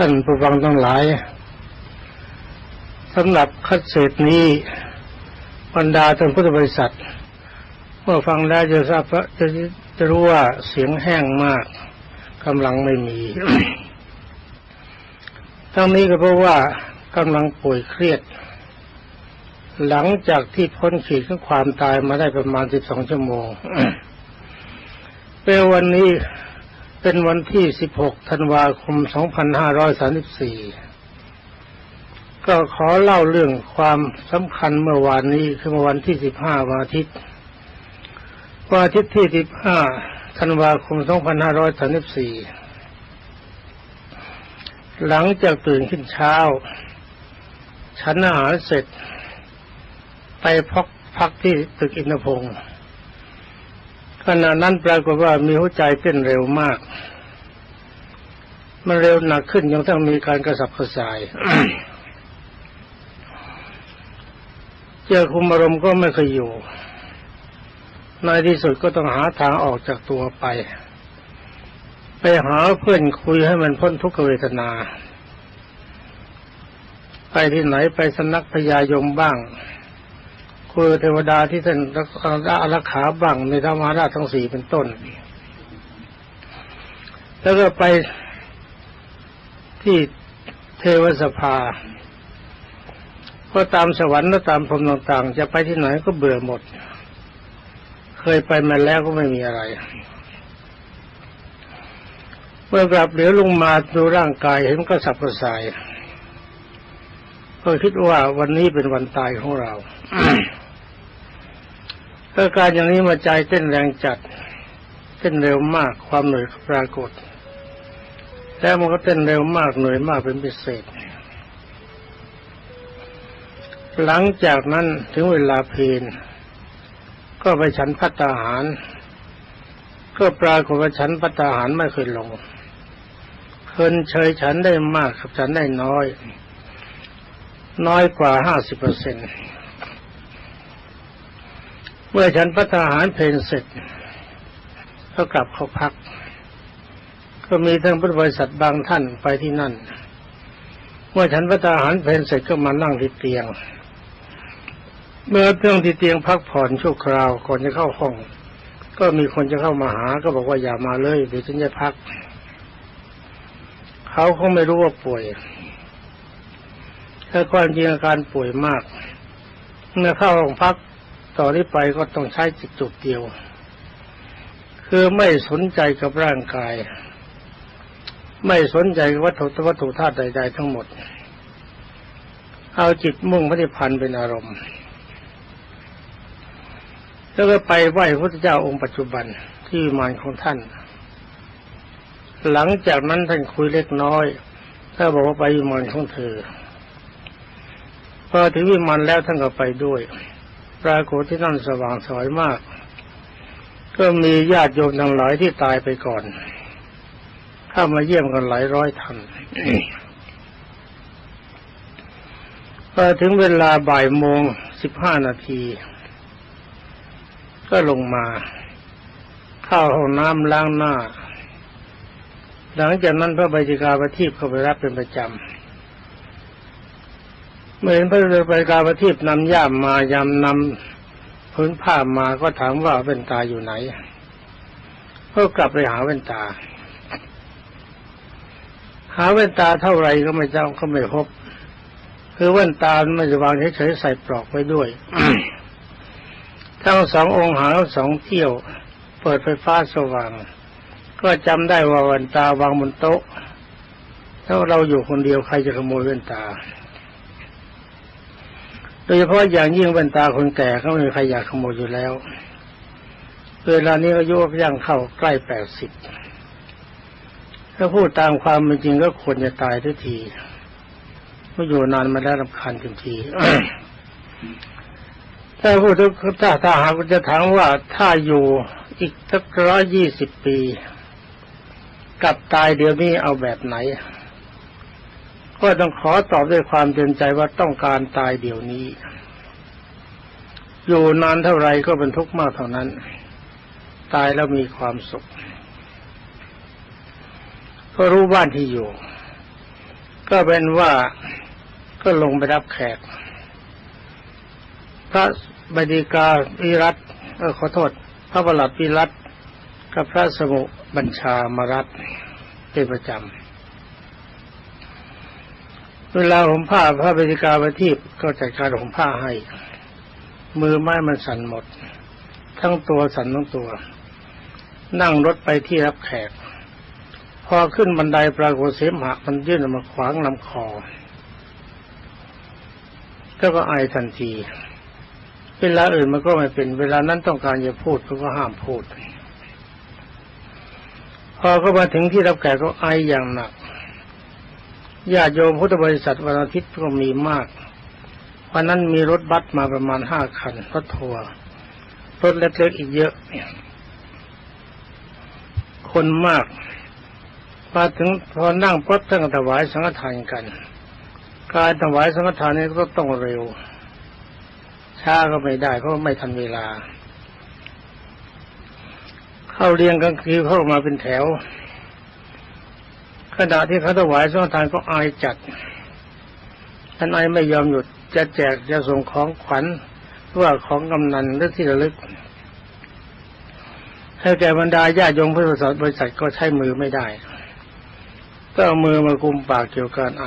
ท่านผู้ฟังทั้งหลายสำหรับคัดเศษนี้บรรดาท่านพุทธบริษัท เมื่อฟังแล้วจะทราบจะจะรู้ว่าเสียงแห้งมากกำลังไม่มีทั้งนี้ก็เพราะว่ากำลังป่วยเครียด หลังจากที่พ้นขีดของความตายมาได้ประมาณสิบสองชั่วโมงเป็นวันนี้ เป็นวันที่ 16 ธันวาคม 2534 ก็ขอเล่าเรื่องความสำคัญเมื่อวานนี้คือเมื่อวันที่ 15 วันอาทิตย์ วันอาทิตย์ที่ 15 ธันวาคม 2534 หลังจากตื่นขึ้นเช้า ฉันอาหารเสร็จ ไปพักพักที่ตึกอินทพงศ์ ขณะนั้นปรากฏว่ามีหัวใจเต้นเร็วมาก มันเร็วหนักขึ้นยังต้องมีการกระสับกระส่ายเจอคุมอารมณ์ก็ไม่เคยอยู่ ในที่สุดก็ต้องหาทางออกจากตัวไป ไปหาเพื่อนคุยให้มันพ้นทุกขเวทนา ไปที่ไหนไปสนักพญายมบ้าง คือเทวดาที่ท่านรักขาบังในธรรมาราชทั้งสี่เป็นต้น แล้วก็ไปที่เทวสภาก็ตามสวรรค์และตามพรมต่างๆ จะไปที่ไหนก็เบื่อหมด เคยไปมาแล้วก็ไม่มีอะไร เมื่อกลับเหลียวลงมาดูร่างกายเห็นก็สับกระส่าย ก็คิดว่าวันนี้เป็นวันตายของเรา อาการอย่างนี้มาใจเต้นแรงจัด เต้นเร็วมากความเหนื่อยปรากฏ แล้วมันก็เต้นเร็วมากเหนื่อยมากเป็นพิเศษ หลังจากนั้นถึงเวลาเพลนก็ไปฉันพัตตาหาร ก็ปรากฏว่าฉันพัตตาหารไม่เคยลงเคินเฉยฉันได้มากกับฉันได้น้อย น้อยกว่าห้าสิบเปอร์เซ็นต์ เมื่อฉันพัฒหารเพลนเสร็จ ก็กลับเข้าพัก ก็มีทั้งพุทธบริษัทบางท่านไปที่นั่น เมื่อฉันพัฒหารเพลนเสร็จก็มานั่งที่เตียง เมื่อเรื่องที่เตียงพักผ่อนชั่วคราวก่อนจะเข้าห้อง ก็มีคนจะเข้ามาหา ก็บอกว่าอย่ามาเลยเดี๋ยวฉันจะพัก เขาคงไม่รู้ว่าป่วยแต่ความจริงอาการป่วยมาก เมื่อเข้าห้องพัก ต่อนนี้ไปก็ต้องใช้จิตจุดเดียว คือไม่สนใจกับร่างกาย ไม่สนใจวัตถุวัตถุธาตุใด ๆ ทั้งหมด เอาจิตมุ่งพระนิพพานเป็นอารมณ์ แล้วก็ไปไหว้พระเจ้าองค์ปัจจุบันที่มานของท่าน หลังจากนั้นท่านคุยเล็กน้อย ถ้าบอกว่าไปวิมานของเธอพอถึงวิมานแล้วท่านก็ไปด้วย ปรากฏที่นั่นสว่างสวยมาก ก็มีญาติโยมทั้งหลายที่ตายไปก่อน เข้ามาเยี่ยมกันหลายร้อยท่านพอถึงเวลาบ่ายโมงสิบห้านาที ก็ลงมา เข้าห้องน้ำล้างหน้า หลังจากนั้นพระบัญชาการประทีปเข้าไปรับเป็นประจำ เมื่อเห็นพระเรือไปกาประทีปนำย่ามมายำนำพื้นผ้ามาก็ถามว่าเว่นตาอยู่ไหนก็กลับไปหาเว่นตา หาเว่นตาเท่าไรก็ไม่เจ้าก็ไม่พบ คือเว่นตาไม่จะวางเฉยๆใส่ปลอกไว้ด้วยทั้งสององค์หาสองเที่ยว เปิดไฟฟ้าสว่าง ก็จำได้ว่าเว่นตาวางบนโต๊ะถ้าเราอยู่คนเดียวใครจะขโมยเว่นตา โดยเฉพาะอย่างยิ่งบรรตาคนแก่เขาไม่มีใครอยากขโมยอยู่แล้วเวลานี้อายุย่างเข้าใกล้แปดสิบถ้าพูดตามความเป็นจริงก็ควรจะตายทุกทีเมื่ออยู่นานมาแล้วรำคาญทันทีถ้าพูดถ้าถ้าหากจะถามว่าถ้าอยู่อีกสักร้อยยี่สิบปี กับตายเดี๋ยวนี้เอาแบบไหน ก็ต้องขอตอบด้วยความเต็มใจว่าต้องการตายเดี๋ยวนี้ อยู่นานเท่าไรก็เป็นทุกข์มากเท่านั้น ตายแล้วมีความสุข ก็รู้บ้านที่อยู่ ก็เป็นว่าก็ลงไปรับแขก พระบดีกาวิรัตเออขอโทษ พระประหลัดวิรัตกับพระสมุบัญชามารับเป็นประจำ เวลาผมผ้าพระบดีกาไปที่ก็จัดการผมผ้าให้ มือไม้มันสั่นหมด ทั้งตัวสั่นทั้งตัว นั่งรถไปที่รับแขก พอขึ้นบันไดปรากฏเสมหะมันยื่นออกมาขวางลำคอ ก็ก็ไอทันทีเวลาอื่นมันก็ไม่เป็น เวลานั้นต้องการจะพูดก็ห้ามพูด พอก็มาถึงที่รับแขกก็ไออย่างหนัก ญาติโยมพุทธบริษัทวันอาทิตย์ก็มีมาก วันนั้นมีรถบัสมาประมาณห้าคันรถทัวร์รถเล็กๆอีกเยอะคนมากมาถึงพอนั่งปั๊บท่านถวายสังฆทานกัน การถวายสังฆทานนี้ก็ต้องเร็ว ช้าก็ไม่ได้เพราะไม่ทันเวลา เข้าเรียงกันคือเข้ามาเป็นแถว ขณะที่เขาถวายสังฆทานก็อายจัดท่านไอไม่ยอมหยุดจะแจกจะส่งของขวัญว่าของกำนันหรือที่ระลึก ให้แก่บรรดาญาติโยมพุทธบริษัทก็ใช้มือไม่ได้ก็เอามือมากุมปากเกี่ยวกับไอ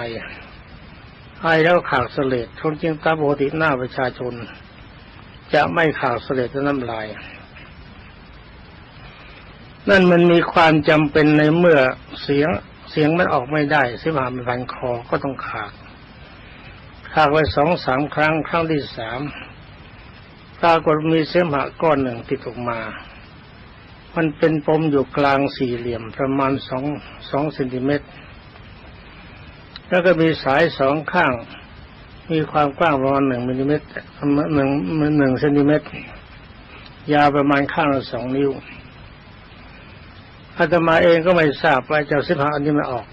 ไอแล้วขากเสลดทนจริงตามปกติหน้าประชาชน จะไม่ขากเสลดน้ำลาย นั่นมันมีความจำเป็นในเมื่อเสียง เสียงมันออกไม่ได้เสิบหามันพันคอก็ต้องขากขากไปสองสามครั้งครั้งที่สามปรากฏมีเสมหะก้อนหนึ่งติดออกมา มันเป็นปมอยู่กลางสี่เหลี่ยมประมาณสองสองเซนติเมตร แล้วก็มีสายสองข้าง มีความกว้างประมาณหนึ่งมิลลิเมตรหนึ่งหนึ่งเซนติเมตร ยาวประมาณข้างละสองนิ้ว อาตมาเองก็ไม่ทราบว่าเจ้าสิบหาอันนี้มันออก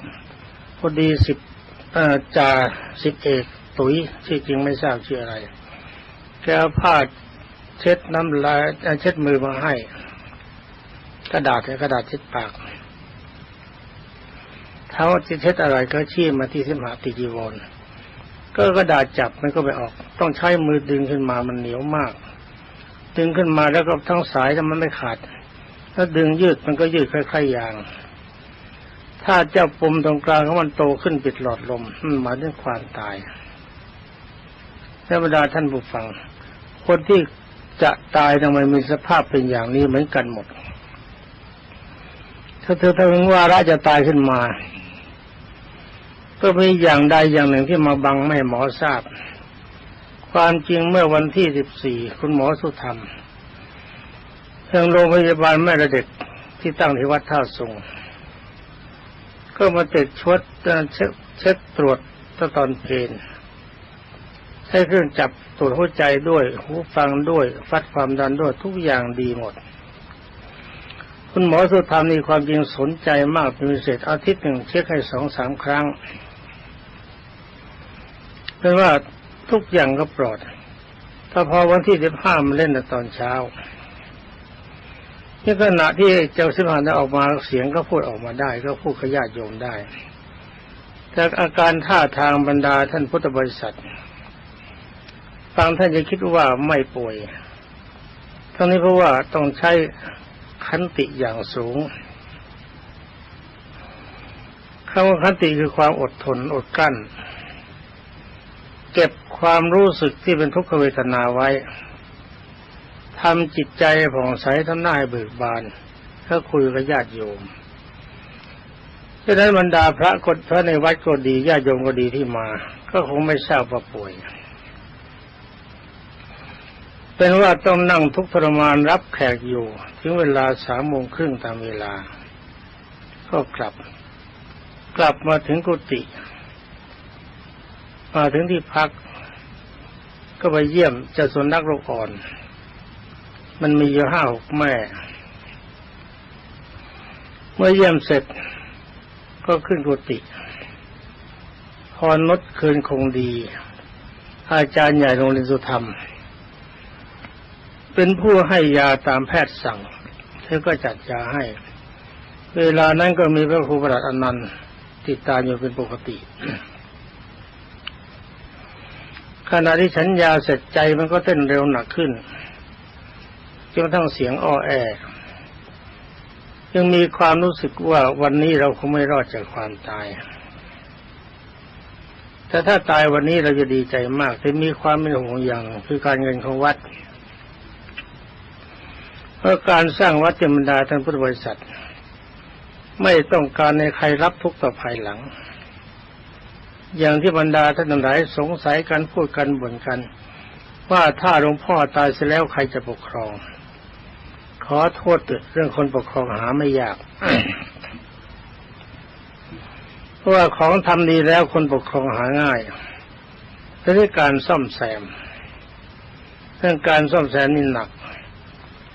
พอดีสิบจ่าสิบเอกตุ๋ยที่จริงไม่ทราบชื่ออะไร แกผ้าเช็ดน้ำลายเช็ดมือมาให้ กระดาษกระดาษเช็ดปากเขาจะเช็ดอะไรก็ชี้มาที่สิมหาติจีวรก็กระดาษจับมันก็ไม่ออก ต้องใช้มือดึงขึ้นมามันเหนียวมาก ดึงขึ้นมาแล้วก็ทั้งสายถ้ามันไม่ขาด ถ้าดึงยืดมันก็ยืดคล้ายๆอย่าง ถ้าเจ้าปุ่มตรงกลางของมันโตขึ้นปิดหลอดลมมันหมายถึงความตายธรรมดาท่านผู้ฟัง คนที่จะตายทำไมมีสภาพเป็นอย่างนี้เหมือนกันหมด ถ้าเธอถึงว่าระจะตายขึ้นมา ก็มีอย่างใดอย่างหนึ่งที่มาบังไม่หมอทราบ ความจริงเมื่อวันที่สิบสี่คุณหมอสุธรรม ทางโรงพยาบาลแม่ระเด็กที่ตั้งที่วัดท่าสงก็มาติดชดเช็คเช็คตรวจตอนเพลนใช้เครื่องจับตรวจหัวใจด้วย หูฟังด้วย ฟัดความดันด้วยทุกอย่างดีหมด คุณหมอสุธรรมนี่ความจริงสนใจมากเป็นพิเศษอาทิตย์หนึ่งเช็คให้สองสามครั้งเป็นว่าทุกอย่างก็ปลอด ถ้าพอวันที่สิบห้ามันเล่นตอนเช้า นี่ขณะที่เจ้าสิบห้าได้ออกมาเสียงก็พูดออกมาได้ ก็พูดขยาดโยมได้แต่อาการท่าทางบรรดาท่านพุทธบริษัทฟังท่านจะคิดว่าไม่ป่วยทั้งนี้เพราะว่าต้องใช้ขันติอย่างสูงคำว่าขันติคือความอดทนอดกั้น เก็บความรู้สึกที่เป็นทุกขเวทนาไว้ ทำจิตใจผ่องใสทำหน้าให้เบิกบานถ้าคุยกับญาติโยมดังนั้นบรรดาพระกฎพระในวัดก็ดีญาติโยมก็ดีที่มา ก็คงไม่ทราบว่าป่วย เป็นว่าต้องนั่งทุกทรมานรับแขกอยู่ ถึงเวลาสามโมงครึ่งตามเวลา ก็กลับ กลับมาถึงกุฏิมาถึงที่พัก ก็ไปเยี่ยมเจ้าสุนัขโรคอ่อน มันมีอยู่ห้าหกแม่ เมื่อเยี่ยมเสร็จก็ขึ้นกุฏิพอนดคืนคงดี อาจารย์ใหญ่โรงเรียนสุธรรม เป็นผู้ให้ยาตามแพทย์สั่งเธอก็จัดยาให้ เวลานั้นก็มีพระครูประหลัดอนันต์ติดตามอยู่เป็นปกติ ขณะที่ฉันยาเสร็จใจมันก็เต้นเร็วหนักขึ้น จนทั้งเสียงอ้อแอยังมีความรู้สึกว่าวันนี้เราคงไม่รอดจากความตาย แต่ถ้าตายวันนี้เราจะดีใจมาก แต่มีความเป็นห่วงอย่างคือการเงินของวัด เพราะการสร้างวัดเจมดาท่านพุทธบริษัท ไม่ต้องการในใครรับทุกข์ต่อภายหลัง อย่างที่บรรดาท่านหลายสงสัยกันพูดกันบ่นกัน ว่าถ้าหลวงพ่อตายเสียแล้วใครจะปกครอง ขอโทษเรื่องคนปกครองหาไม่ยากเพราะว่าของทำดีแล้วคนปกครองหาง่ายแต่ที่การซ่อมแซมเรื่องการซ่อมแซมนี่หนัก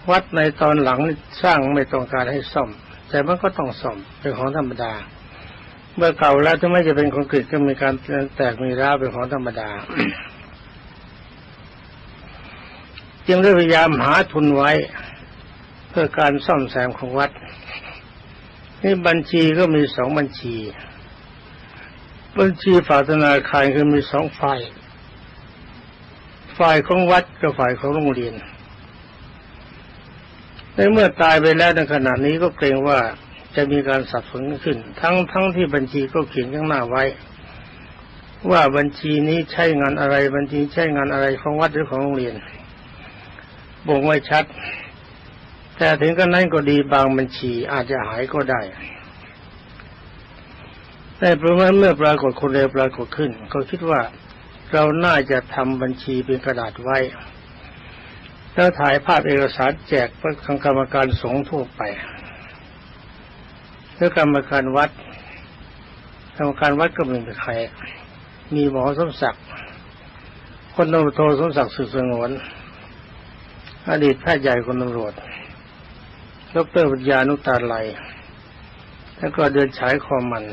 วัดในตอนหลังสร้างไม่ต้องการให้ซ่อม แต่มันก็ต้องซ่อมเป็นของธรรมดา เมื่อเก่าแล้วถ้าไม่จะเป็นคอนกรีตก็มีการแตกมีร้าวเป็นของธรรมดาจึงได้พยายามหาทุนไว้ เพื่อการซ่อมแซมของวัด นี่บัญชีก็มีสองบัญชี บัญชีฝ่ายธนาคารคือมีสองฝ่าย ฝ่ายของวัดกับฝ่ายของโรงเรียนในเมื่อตายไปแล้วในขณะนี้ก็เกรงว่าจะมีการสับสนขึ้น ทั้งทั้งที่บัญชีก็เขียนข้างหน้าไว้ ว่าบัญชีนี้ใช้งานอะไร บัญชีใช้งานอะไรของวัดหรือของโรงเรียนบ่งไว้ชัด แต่ถึงกันนั้นก็ดีบางบัญชีอาจจะหายก็ได้ แต่เพราะว่าเมื่อปรากฏคนเร็วปรากฏขึ้น ก็คิดว่าเราน่าจะทำบัญชีเป็นกระดาษไว้แล้วถ่ายภาพเอกสารแจกเพื่อกรรมการสงฆ์ทั่วไปเพื่อกรรมการวัด กรรมการวัดก็เป็นใคร มีหมอสมศักดิ์ คนตำรวจโทสมศักดิ์สุสงวน อดีตแพทย์ใหญ่คนตำรวจ ดรปัญญานุตาไลแล้วก็เดินฉายคอมัน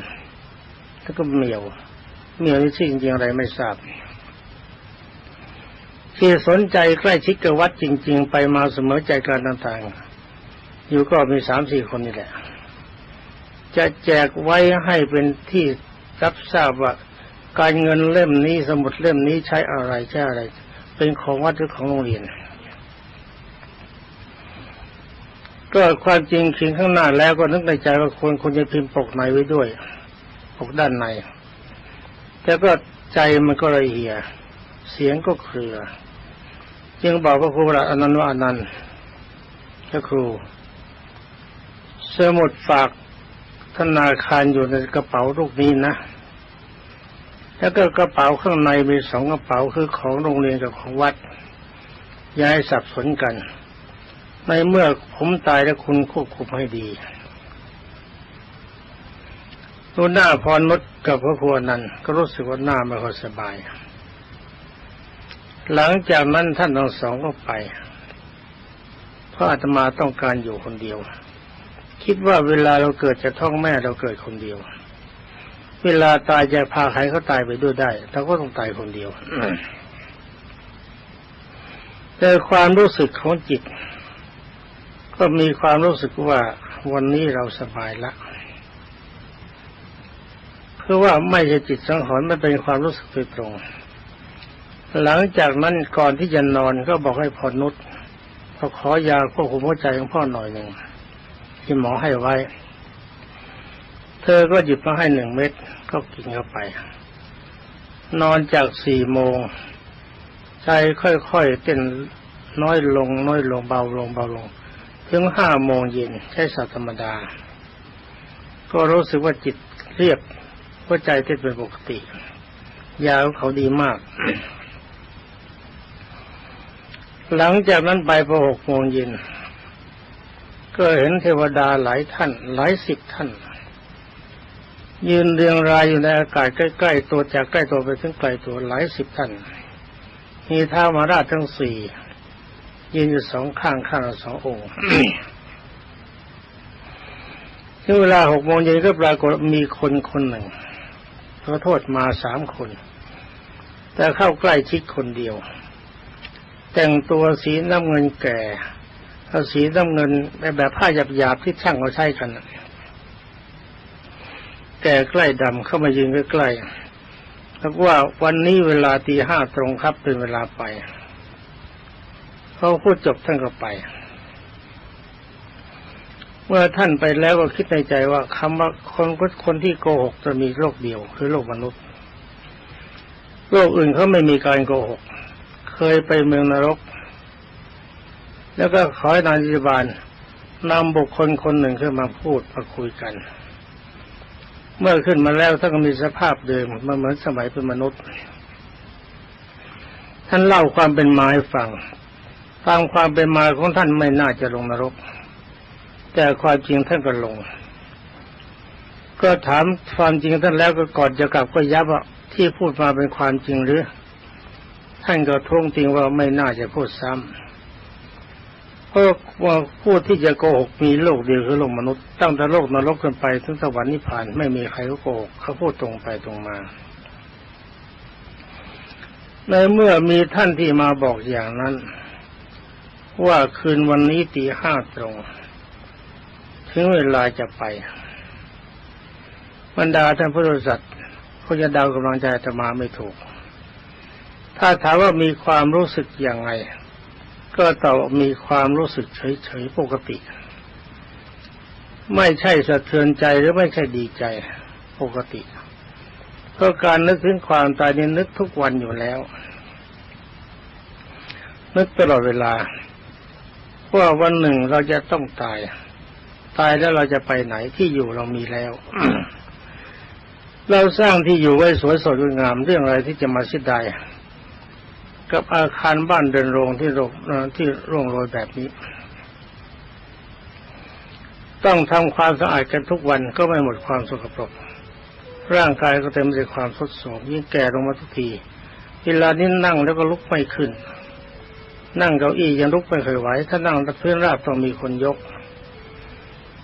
แล้วก็เหมียว เหมียวนี่ชื่อจริงๆอะไรไม่ทราบที่สนใจใกล้ชิดกับวัดจริง ๆ ไปมาเสมอใจการต่างๆ อยู่ก็มีสามสี่คนนี่แหละ จะแจกไว้ให้เป็นที่รับทราบว่าการเงินเล่มนี้สมุดเล่มนี้ใช้อะไรใช้อะไร เป็นของวัดหรือของโรงเรียน ก็ความจริงเขียนข้างหน้าแล้วก็นึกในใจว่าควรควรจะพิมพ์ปกในไว้ด้วย ปกด้านใน แต่ก็ใจมันก็ละเอีย เสียงก็เครือ จึงบอกพระครูประอนันต์ว่าอนันต์พระครูเสื้อหมดฝากธนาคารอยู่ในกระเป๋าลูกนี้นะ แล้วก็กระเป๋าข้างในมีสองกระเป๋าคือของโรงเรียนกับของวัดย่าให้สับสนกัน ในเมื่อผมตายแล้วคุณควบคุมให้ดีตัวหน้าพรนดกับพระครัวนั้น ก็รู้สึกว่าหน้าไม่ค่อยสบาย หลังจากนั้นท่านทั้งสองก็ไป เพราะอาตมาต้องการอยู่คนเดียว คิดว่าเวลาเราเกิดจากท้องแม่เราเกิดคนเดียว เวลาตายจะพาใครเขาตายไปด้วยได้เราก็ต้องตายคนเดียวแต่ความรู้สึกของจิต ก็มีความรู้สึกว่าวันนี้เราสบายละเพราะว่าไม่ใช่จิตสังหรณ์ไม่เป็นความรู้สึกโดยตรง หลังจากนั้นก่อนที่จะนอนก็บอกให้พอนุษพอขอยาควบคุมหัวใจของพ่อหน่อยหนึ่งที่หมอให้ไว้ เธอก็หยิบมาให้หนึ่งเม็ดก็กินเข้าไป นอนจากสี่โมงใจค่อยๆเต้นน้อยลงน้อยลงเบาลงเบาลง ถึงห้าโมงเย็นใช้สัตธรรมดา ก็รู้สึกว่าจิตเรียบหัวใจเต้นเป็นปกติ ยาของเขาดีมาก หลังจากนั้นไปพอหกโมงเย็น ก็เห็นเทวดาหลายท่าน หลายสิบท่าน ยืนเรียงรายอยู่ในอากาศใกล้ ๆ ตัวจากใกล้ตัวไปถึงไกลตัวหลายสิบท่าน มีท้ามาราชทั้งสี่ ยืนอยู่สองข้างข้างสององค์ที่เวลาหกโมงเย็นก็ปรากฏมีคนคนหนึ่งขอโทษมาสามคน แต่เข้าใกล้ชิดคนเดียว แต่งตัวสีน้ำเงินแก่เอาสีน้ำเงินแบบผ้าหยาบๆที่ช่างเขาใช้กันแก่ใกล้ดำเข้ามายืนใกล้แล้วว่าวันนี้เวลาตีห้าตรงครับเป็นเวลาไป เขาพูดจบท่านก็ไป เมื่อท่านไปแล้วก็คิดในใจว่าคำว่าคนคนที่โกหกจะมีโลกเดียว คือโลกมนุษย์โลกอื่นเขาไม่มีการโกหก เคยไปเมืองนรก แล้วก็ขอให้นายจิบาลนำบุคคลคนหนึ่งขึ้นมาพูดมาคุยกัน เมื่อขึ้นมาแล้วท่านก็มีสภาพเดิมมันเหมือนสมัยเป็นมนุษย์ ท่านเล่าความเป็นมาให้ฟัง ตามความเป็นมาของท่านไม่น่าจะลงนรก แต่ความจริงท่านก็ลง ก็ถามความจริงท่านแล้วก็ก่อนจะกลับก็ยับว่าที่พูดมาเป็นความจริงหรือ ท่านก็ท้วงติงว่าไม่น่าจะพูดซ้ำเพราะว่าผู้ที่จะโกหกมีโลกเดียวคือโลกมนุษย์ตั้งแต่โลกนรกขึ้นไปถึงสวรรค์นิพพานไม่มีใครเขาโกหกเขาพูดตรงไปตรงมาในเมื่อมีท่านที่มาบอกอย่างนั้น ว่าคืนวันนี้ตีห้าตรง ถึงเวลาจะไปบรรดาท่านพุทธสัตว์ก็จะเดากำลังใจจะมาไม่ถูก ถ้าถามว่ามีความรู้สึกอย่างไง ก็ตอบมีความรู้สึกเฉยๆปกติ ไม่ใช่สะเทือนใจหรือไม่ใช่ดีใจปกติเพราะการนึกถึงความตายนี่นึกทุกวันอยู่แล้ว นึกตลอดเวลา ว่าวันหนึ่งเราจะต้องตาย ตายแล้วเราจะไปไหนที่อยู่เรามีแล้ว เราสร้างที่อยู่ไว้สวยสดงดงามเรื่องอะไรที่จะมาเสียดายกับอาคารบ้านเดินโรงที่โรงที่ร่วงโรยแบบนี้ ต้องทำความสะอาดกันทุกวันก็ไม่หมดความสกปรก ร่างกายก็เต็มไปด้วยความทรุดโทรมยิ่งแก่ลงมาทุกที เวลานี้นั่งแล้วก็ลุกไม่ขึ้น นั่งเก้าอี้ยังลุกไม่เคยไหว ถ้านั่งพื้นราบต้องมีคนยก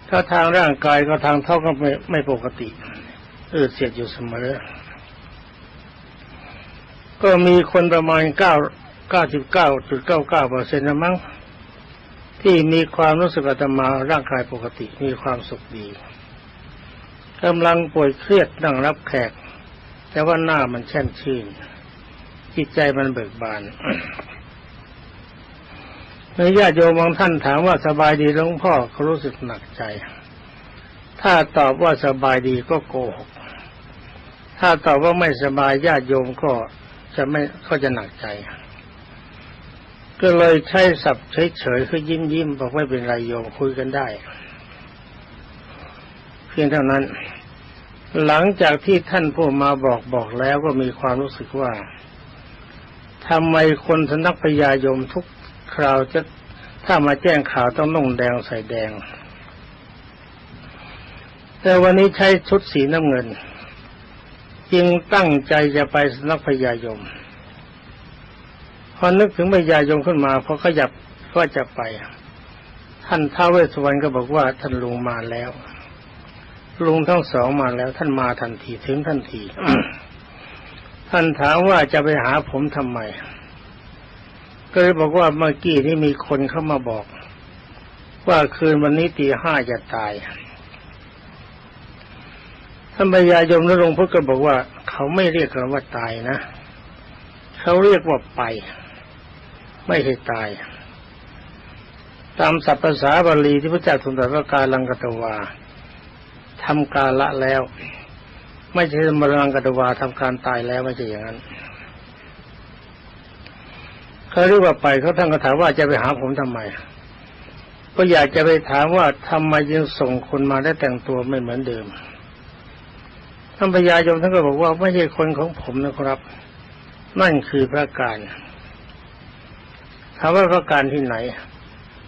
ถ้าทางร่างกายก็ทางเท่าก็ไม่ไม่ปกติอืดเสียดอยู่เสมอ ก็มีคนประมาณเก้าเก้าสิบเก้าจุดเก้าเก้าเปอร์เซ็นต์นะมั้งที่มีความรู้สึกอาตมาร่างกายปกติมีความสุขดีกำลังป่วยเครียดนั่งรับแขก แต่ว่าหน้ามันแช่มชื่น จิตใจมันเบิกบาน มื่อญาติโยมบางท่านถามว่าสบายดีหลวงพ่อเขารู้สึกหนักใจ ถ้าตอบว่าสบายดีก็โกหก ถ้าตอบว่าไม่สบายญาติโยมก็จะไม่ก็จะหนักใจ ก็เลยใช้สับเฉยๆคือยิ้มยิ้มบอกไม่เป็นไรโยมคุยกันได้ เพียงเท่านั้น หลังจากที่ท่านผู้มาบอกบอกแล้วก็มีความรู้สึกว่าทำไมคนสนักพยายมทุก คราวจะถ้ามาแจ้งข่าวต้องนุ่งแดงใส่แดง แต่วันนี้ใช้ชุดสีน้ำเงิน จึงตั้งใจจะไปสนักพยายม พอนึกถึงพยายมขึ้นมาพอขยับก็จะไป ท่านท้าวเวสสวรรณก็บอกว่าท่านลุงมาแล้ว ลุงทั้งสองมาแล้ว ท่านมาทันทีถึงทันที ท่านถามว่าจะไปหาผมทำไม ก็เลยบอกว่าเมื่อกี้นี่มีคนเข้ามาบอก ว่าคืนวันนี้ตีห้าจะตายท่านพญายมนรงพุทธก็บอกว่า เขาไม่เรียกกันว่าตายนะเขาเรียกว่าไป ไม่ใช่ตาย ตามศัพท์ภาษาบาลีที่พระเจ้าทรงตรัสว่าการลังกตวาทำการละแล้ว ไม่ใช่มรังกตวาทำการตายแล้วไม่ใช่อย่างนั้น เขาเรียกว่าไปเขาท่านก็ถามว่าจะไปหาผมทำไม ก็อยากจะไปถามว่าทำไมยังส่งคนมาได้แต่งตัวไม่เหมือนเดิมท่านพญายมท่านก็บอกว่าไม่ใช่คนของผมนะครับ นั่นคือพระการถามว่าพระการที่ไหน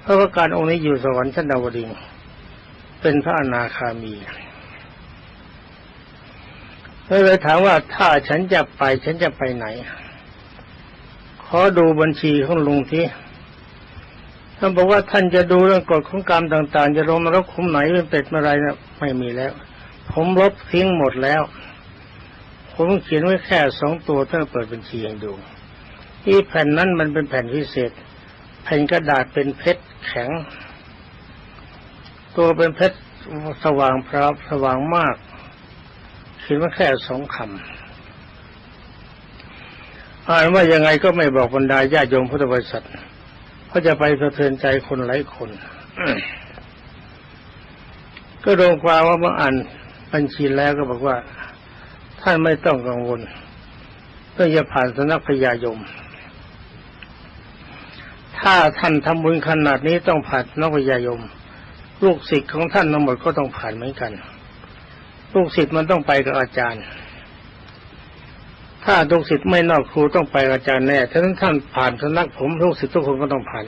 พระการองค์นี้อยู่สวรรค์ชั้นดาวดึงเป็นพระอนาคามีเลยถามว่าถ้าฉันจะไปฉันจะไปไหน ขอดูบัญชีของลุงทีท่านบอกว่าท่านจะดูเรื่องกฎของกรรมต่างๆ จะลงนรกคุมไหนเป็นเป็ดเมื่อไรนะไม่มีแล้ว ผมลบทิ้งหมดแล้ว ผมเขียนไว้แค่สองตัวท่านเปิดบัญชีให้ดู ที่แผ่นนั้นมันเป็นแผ่นพิเศษ แผ่นกระดาษเป็นเพชรแข็ง ตัวเป็นเพชรสว่างพราสว่างมากเขียนไว้แค่สองคำ อ่านว่ายังไงก็ไม่บอกบรรดาญาโยมพุทธบริษัทเพราะจะไปสะเทือนใจคนหลายคน ก็รวมความว่าเมื่ออ่านบัญชีแล้วก็บอกว่า ท่านไม่ต้องกังวลเพื่อจะผ่านสนักพญายม ถ้าท่านทำบุญขนาดนี้ต้องผ่านนักพญายม ลูกศิษย์ของท่านทั้งหมดก็ต้องผ่านเหมือนกัน ลูกศิษย์มันต้องไปกับอาจารย์ ถ้าลูกศิษย์ไม่นอกครูต้องไปอาจารย์แน่ถ้าท่านผ่านสำนักผมลูกศิษย์ทุกคนก็ต้องผ่าน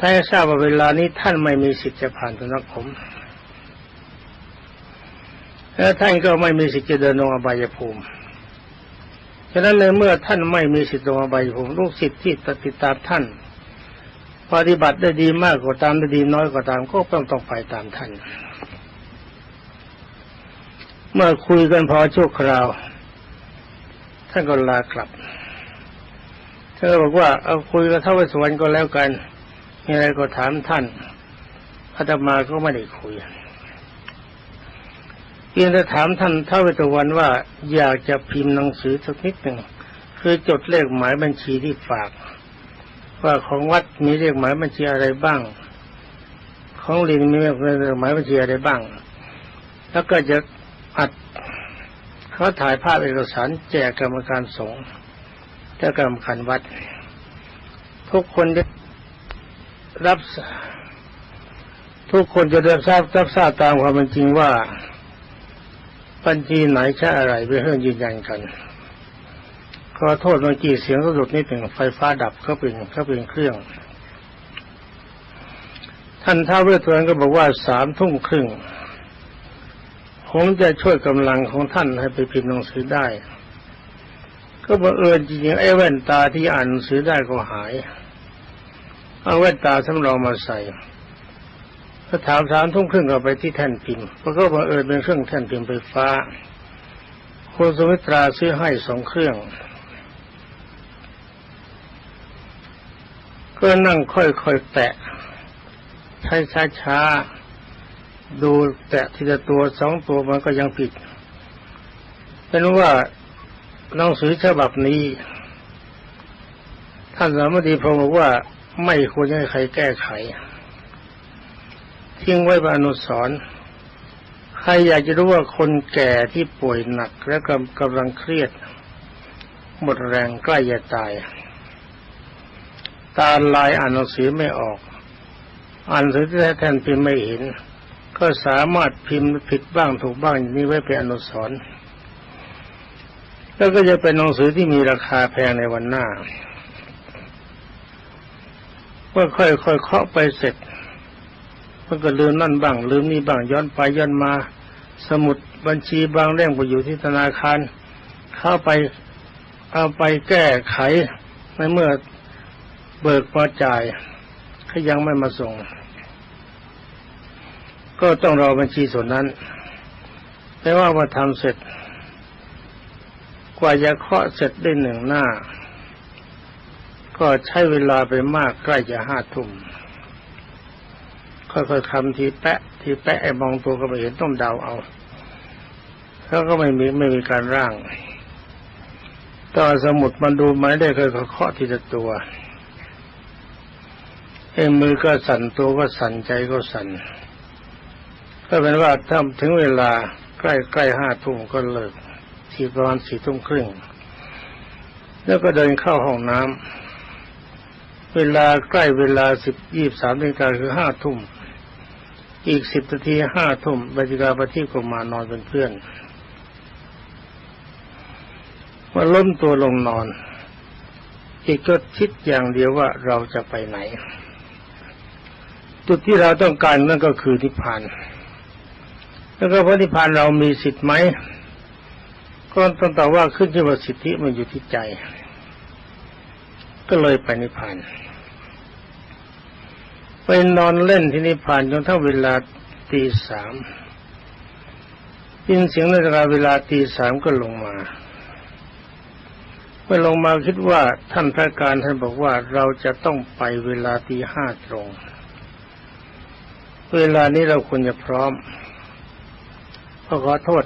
ถ้าทราบว่าเวลานี้ท่านไม่มีสิทธิ์จะผ่านสำนักผมและท่านก็ไม่มีสิทธิ์จะเดินลงอบายภูมิฉะนั้นในเมื่อท่านไม่มีสิทธิ์ลงอบายภูมิลูกศิษย์ที่ติดตามท่าน ปฏิบัติได้ดีมากกว่าตามได้ดีน้อยกว่าตามก็ต้องต้องไปตามท่าน เมื่อคุยกันพอชั่วคราว ท่านก็ลากลับท่านก็บอกว่าเอาคุยกับท้าวสวรรณก็แล้วกันมีอะไรก็ถามท่านอาตมาก็ไม่ได้คุยเพียงแต่ถามท่านท้าวสสวรรณว่าอยากจะพิมพ์หนังสือสักนิดหนึ่งคือจดเลขหมายบัญชีที่ฝาก ว่าของวัดมีเลขหมายบัญชีอะไรบ้าง ของลินมีเลขหมายบัญชีอะไรบ้าง แล้วก็จะอัด เขาถ่ายภาพเอกสารแจกกรรมการสงฆ์และกรรมการวัด ทุกคนจะรับ ทุกคนจะได้ทราบรับทราบตามความเป็นจริงว่าบัญชีไหนใช้อะไรเป็นเรื่องยืนยันกันขอโทษเมื่อกี้เสียงสะดุดนิดหนึ่งไฟฟ้าดับก็เป็นก็เป็นเครื่อง ท่านท้าวเวสสวรรณก็บอกว่าสามทุ่มครึ่ง ผมจะช่วยกำลังของท่านให้ไปพิมพ์หนังสือได้ ก็บังเอิญจริงๆไอ้แว่นตาที่อ่านหนังสือได้ก็หาย เอาแว่นตาสำรองมาใส่ก็ถามสามทุ่มครึ่งก็ไปที่แท่นพิมพ์เพราะก็บังเอิญเป็นเครื่องแท่นพิมพ์ไฟฟ้าคุณสมิตราซื้อให้สองเครื่อง ก็นั่งค่อยๆแตะช้าๆ ดูแตะทีละตัวสองตัวมันก็ยังผิดเป็นว่าหนังสือฉบับนี้ ท่านสามดีพรมบอกว่าไม่ควรให้ใครแก้ไข ทิ้งไว้เป็นอนุสรณ์ใครอยากจะรู้ว่าคนแก่ที่ป่วยหนักและกำกำลังเครียด หมดแรงใกล้จะตาย ตาลายอ่านหนังสือไม่ออก อ่านหนังสือที่แทนพิมพ์ไม่เห็น ก็สามารถพิมพ์ผิดบ้างถูกบ้างอย่างนี้ไว้เป็นอนุสรณ์แล้วก็จะเป็นหนังสือที่มีราคาแพงในวันหน้าเมื่อค่อยๆเคาะไปเสร็จมันก็ลืมนั่นบ้าง ลืมนี่บ้างย้อนไปย้อนมา สมุดบัญชีบางเล่มไปอยู่ที่ธนาคาร เข้าไปเอาไปแก้ไขในเมื่อเบิกมาจ่ายเขายังไม่มาส่ง ก็ต้องรอบัญชีส่วนนั้นแต่ว่าพอทำเสร็จ กว่าจะเคาะเสร็จได้หนึ่งหน้า ก็ใช้เวลาไปมากใกล้จะห้าทุ่มค่อยๆคำทีแปะ ทีแปะไอ้มองตัวก็ไม่เห็นต้องเดาเอาแล้วก็ไม่มีไม่มีการร่างต่อสมุดมันดูไม่ได้เคยเคาะทีละตัวเอ้มือก็สั่นตัวก็สั่นใจก็สั่น ก็เป็นว่าถ้าถึงเวลาใกล้ใกล้ห้าทุ่มก็เลิกทีประมาณสี่ทุ่มครึ่ง แล้วก็เดินเข้าห้องน้ำเวลาใกล้เวลาสิบยี่สามนาฬิกาคือห้าทุ่ม อีกสิบนาทีห้าทุ่มบรรยากาศประทีปก็มานอนเป็นเพื่อนมาล้มตัวลงนอนอีกก็คิดอย่างเดียวว่าเราจะไปไหน จุดที่เราต้องการนั่นก็คือนิพพาน แล้วก็พระนิพพานเรามีสิทธิ์ไหมก็ต้องตอบว่าขึ้นที่ว่าสิทธิมันอยู่ที่ใจ ก็เลยไปนิพพานไปนอนเล่นที่นิพพานจนทั้งเวลาตีสามยินเสียงนาฬิกาเวลาตีสามก็ลงมาเมื่อลงมาคิดว่าท่านพระการท่านบอกว่าเราจะต้องไปเวลาตีห้าตรง เวลานี้เราควรจะพร้อม ขอขอโทษ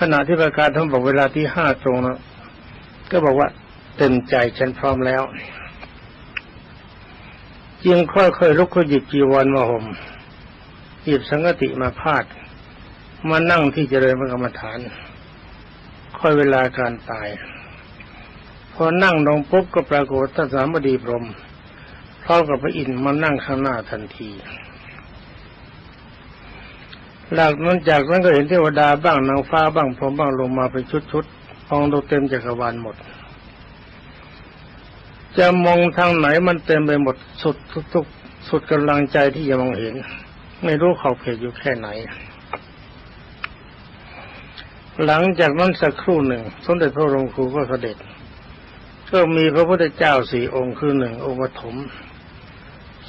ขณะที่พระการท่านบอกเวลาที่ห้าตรงนะก็บอกว่าเต็มใจฉันพร้อมแล้วจึงค่อยๆลุกขึ้นหยิบจีวรมาห่มหยิบสังกติมาพาดมานั่งที่เจริญพระกรรมฐาน ค่อยเวลาการตาย พอนั่งลงปุ๊บก็ปรากฏท่านสามดีพรมพร้อมกับพระอินทร์มานั่งข้างหน้าทันที หลังนั้นจากนั้นก็เห็นเทวดาบ้างนางฟ้าบ้างพรหมบ้างลงมาเป็นชุดๆมองดูเต็มจักรวาลหมด จะมองทางไหนมันเต็มไปหมดสุดทุกๆสุดกำลังใจที่จะมองเห็น ไม่รู้ขอบเขตอยู่แค่ไหน หลังจากนั้นสักครู่หนึ่ง สมเด็จพระรงครูก็เสด็จ ก็มีพระพุทธเจ้าสี่องค์คือหนึ่งองค์ปฐม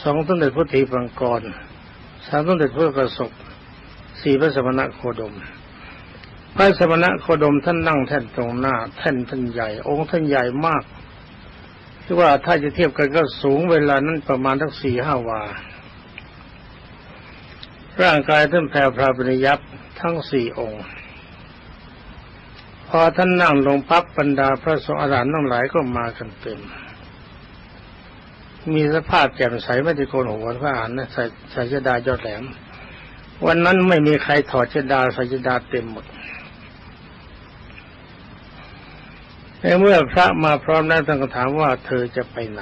สองสมเด็จพระทีปังกรสามสมเด็จพระกระสบ สี่พระสมณะโคดม พระสมณะโคดมท่านนั่งแท่นตรงหน้า แท่นท่านใหญ่ องค์ท่านใหญ่มากที่ว่าถ้าจะเทียบกันก็สูงเวลานั้นประมาณทั้งสี่ห้าวา ร่างกายท่านแผ่วพราบริยับทั้งสี่องค์ พอท่านนั่งลงพับบรรดาพระสงฆ์อรหันต์ทั้งหลายก็มากันเต็ม มีสภาพแจ่มใสไม่ได้โกนหัวพระอรันต์นะใส่ใส่ชดายอดแหลม วันนั้นไม่มีใครถอดชดาส่ชดาเต็มหมดในเมื่อพระมาพร้อมแล้วท่านก็ถามว่าเธอจะไปไหน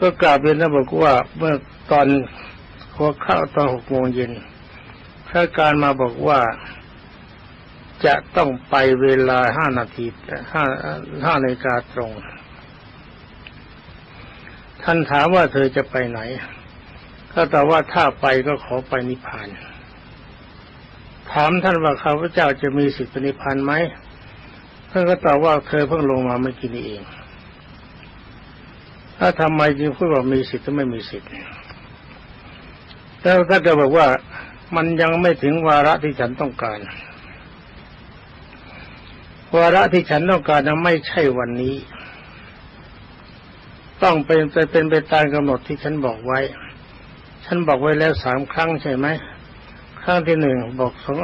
ก็กราบเรียนท่านบอกว่าเมื่อตอนหัวข้าวตอนหกโมงเย็นพระการมาบอกว่าจะต้องไปเวลาห้านาทีห้าห้านาฬิกาตรง ท่านถามว่าเธอจะไปไหน ก็ตอบว่าถ้าไปก็ขอไปนิพพาน ถามท่านว่าข้าพเจ้าจะมีสิทธิ์นิพพานไหมท่านก็ตอบว่าเธอเพิ่งลงมาไม่กี่นี้เอง ถ้าทำไมจึงพูดว่ามีสิทธิ์หรือไม่มีสิทธิ์แล้วท่านก็บอกว่ามันยังไม่ถึงวาระที่ฉันต้องการ วาระที่ฉันต้องการนั้นไม่ใช่วันนี้ ต้องเป็นไปเป็นไปตามกำหนดที่ฉันบอกไว้ ฉันบอกไว้แล้วสามครั้งใช่ไหมครั้งที่หนึ่งบอกสอง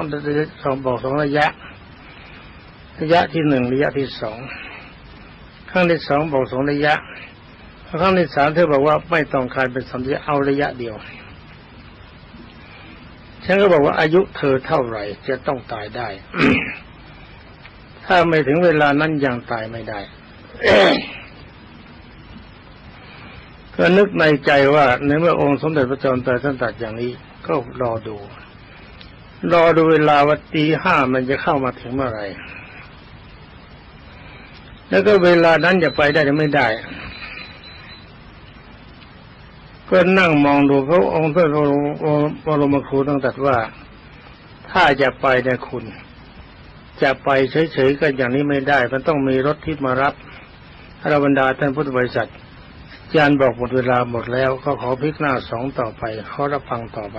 สองบอกสองระยะ ระยะที่หนึ่งระยะที่สองครั้งที่สองบอกสองระยะครั้งที่สามเธอบอกว่าไม่ต้องการเป็นสมระยะเอาระยะเดียว ฉันก็บอกว่าอายุเธอเท่าไหร่ จะต้องตายได้ ถ้าไม่ถึงเวลานั้นยังตายไม่ได้ ก็นึกในใจว่าในเมื่อองค์สมเด็จพระจอมไตรท่านตรัสอย่างนี้ ก็รอดู รอดูเวลาว่าตีห้ามันจะเข้ามาถึงเมื่อไหร่แล้วก็เวลานั้นจะไปได้หรือไม่ได้ ก็นั่งมองดูพระองค์ท่านบรมครูตั้งแต่ว่า ถ้าจะไปเนี่ยคุณ จะไปเฉยๆก็อย่างนี้ไม่ได้ มันต้องมีรถที่มารับอรบรรดาท่านพุทธบริษัท ยานบอกหมดเวลาหมดแล้วก็ขอพลิกหน้าสองต่อไปขอรับฟังต่อไป